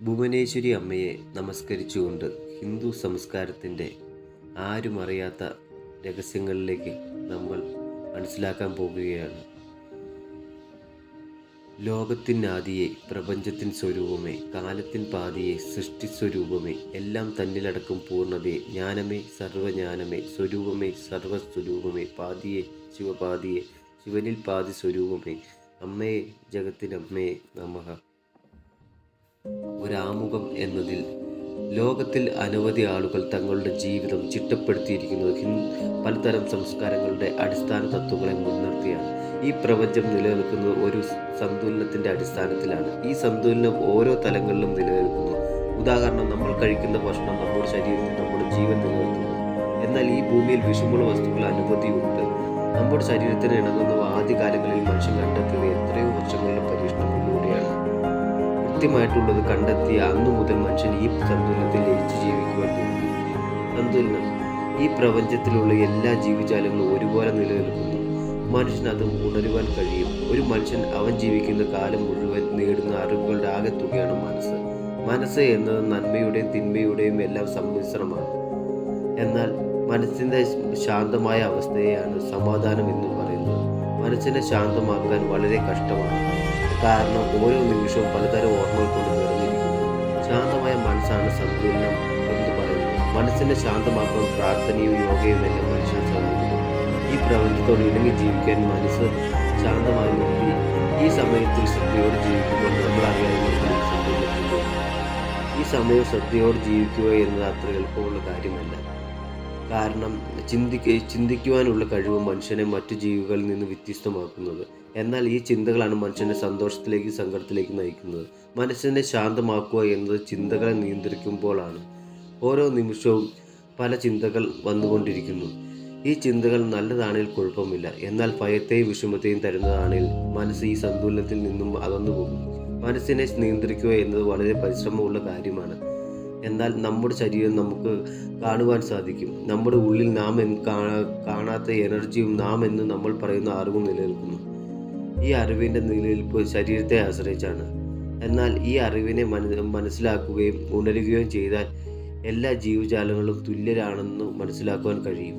ഭുവനേശ്വരി അമ്മയെ നമസ്കരിച്ചുകൊണ്ട് ഹിന്ദു സംസ്കാരത്തിന്റെ ആരും അറിയാത്ത രഹസ്യങ്ങളിലേക്ക് നമ്മൾ മനസ്സിലാക്കാൻ പോകുകയാണ്. ലോകത്തിനാദിയെ പ്രപഞ്ചത്തിൻ സ്വരൂപമേ കാലത്തിൻ പാതിയെ സൃഷ്ടി സ്വരൂപമേ എല്ലാം തന്നിലടക്കും പൂർണതയെ ജ്ഞാനമേ സർവജ്ഞാനമേ സ്വരൂപമേ സർവസ്വരൂപമേ പാതിയെ ശിവപാതിയെ ശിവനിൽ പാതി സ്വരൂപമേ അമ്മയെ ജഗത്തിനമ്മയെ നമഃ. ഒരാമുഖം എന്നതിൽ ലോകത്തിൽ അനവധി ആളുകൾ തങ്ങളുടെ ജീവിതം ചിട്ടപ്പെടുത്തിയിരിക്കുന്നത് ഹിന്ദ് പലതരം സംസ്കാരങ്ങളുടെ അടിസ്ഥാന തത്വങ്ങളെ മുൻനിർത്തിയാണ്. ഈ പ്രപഞ്ചം നിലനിൽക്കുന്നത് ഒരു സന്തുലനത്തിന്റെ അടിസ്ഥാനത്തിലാണ്. ഈ സന്തുലനം ഓരോ തലങ്ങളിലും നിലനിൽക്കുന്നു. ഉദാഹരണം നമ്മൾ കഴിക്കുന്ന ഭക്ഷണം നമ്മുടെ ശരീരത്തിൽ നമ്മുടെ ജീവൻ നിലനിൽക്കുന്നു എന്നാൽ ഈ ഭൂമിയിൽ വിഷമുള്ള വസ്തുക്കൾ അനവധിയുണ്ട് നമ്മുടെ ശരീരത്തിന് ഇണങ്ങുന്ന ആദ്യകാലങ്ങളിൽ മനുഷ്യൻ കണ്ടെത്തിയത് എത്രയോ പരീക്ഷണങ്ങളിലൂടെയാണ് കൃത്യമായിട്ടുള്ളത് കണ്ടെത്തിയ അന്നു മുതൽ മനുഷ്യൻ ഈ സന്തുലനത്തിൽ ലയിച്ച് ജീവിക്കുവാൻ തുടങ്ങി സന്തുലനം ഈ പ്രപഞ്ചത്തിലുള്ള എല്ലാ ജീവജാലങ്ങളും ഒരുപോലെ നിലനിൽക്കുന്നു. മനുഷ്യന് അത് ഉണരുവാൻ കഴിയും. ഒരു മനുഷ്യൻ അവൻ ജീവിക്കുന്ന കാലം മുഴുവൻ നേടുന്ന അറിവുകളുടെ ആകെത്തുകയാണ് മനസ്സ്. മനസ്സ് എന്നത് നന്മയുടെയും തിന്മയുടെയും എല്ലാം സമ്മിശ്രമാണ് എന്നാൽ മനസ്സിന്റെ ശാന്തമായ അവസ്ഥയെയാണ് സമാധാനം എന്ന് പറയുന്നത്. മനസ്സിനെ ശാന്തമാക്കാൻ വളരെ കഷ്ടമാണ്. കാരണം ഓരോ നിമിഷവും പലതരം ഓർമ്മകൾ കൊണ്ട് നിറഞ്ഞിരിക്കുന്നു. ശാന്തമായ മനസ്സാണ് സന്തുലനം എന്ന് പറയുന്നത്. മനസ്സിനെ ശാന്തമാക്കാൻ പ്രാർത്ഥനയും യോഗയും എല്ലാം മനുഷ്യൻ സഹായിക്കുന്നു. ഈ പ്രപഞ്ചത്തോട് ഇണങ്ങി ജീവിക്കാൻ മനസ്സ് ശാന്തമായി നിർത്തി ഈ സമയത്തിൽ ശ്രദ്ധയോട് ജീവിക്കുമ്പോൾ നമ്മൾ അറിയാവുന്ന ഈ സമയം ശ്രദ്ധയോട് ജീവിക്കുക എന്നത് അത്ര എളുപ്പമുള്ള കാര്യമല്ല. കാരണം ചിന്തിക്ക ചിന്തിക്കുവാനുള്ള കഴിവ് മനുഷ്യനെ മറ്റു ജീവികളിൽ നിന്ന് വ്യത്യസ്തമാക്കുന്നത്. എന്നാൽ ഈ ചിന്തകളാണ് മനുഷ്യനെ സന്തോഷത്തിലേക്ക് സങ്കടത്തിലേക്ക് നയിക്കുന്നത്. മനസ്സിനെ ശാന്തമാക്കുക എന്നത് ചിന്തകളെ നിയന്ത്രിക്കുമ്പോഴാണ് ഓരോ നിമിഷവും പല ചിന്തകൾ വന്നുകൊണ്ടിരിക്കുന്നു. ഈ ചിന്തകൾ നല്ലതാണെങ്കിൽ കുഴപ്പമില്ല. എന്നാൽ ഭയത്തെയും വിഷമത്തെയും തരുന്നതാണെങ്കിൽ മനസ്സ് ഈ സന്തുലനത്തിൽ നിന്നും അകന്നു പോകും മനസ്സിനെ നിയന്ത്രിക്കുക എന്നത് വളരെ പരിശ്രമമുള്ള കാര്യമാണ്. എന്നാൽ നമ്മുടെ ശരീരം നമുക്ക് കാണുവാൻ സാധിക്കും. നമ്മുടെ ഉള്ളിൽ നാം കാണാത്ത എനർജിയും നാം എന്ന് നമ്മൾ പറയുന്ന അറിവും നിലനിൽക്കുന്നു. ഈ അറിവിന്റെ നിലനിൽപ്പ് ശരീരത്തെ ആശ്രയിച്ചാണ്. എന്നാൽ ഈ അറിവിനെ മനസ്സിലാക്കുകയും ഉണരുകയും ചെയ്താൽ എല്ലാ ജീവജാലങ്ങളും തുല്യരാണെന്ന് മനസ്സിലാക്കുവാൻ കഴിയും.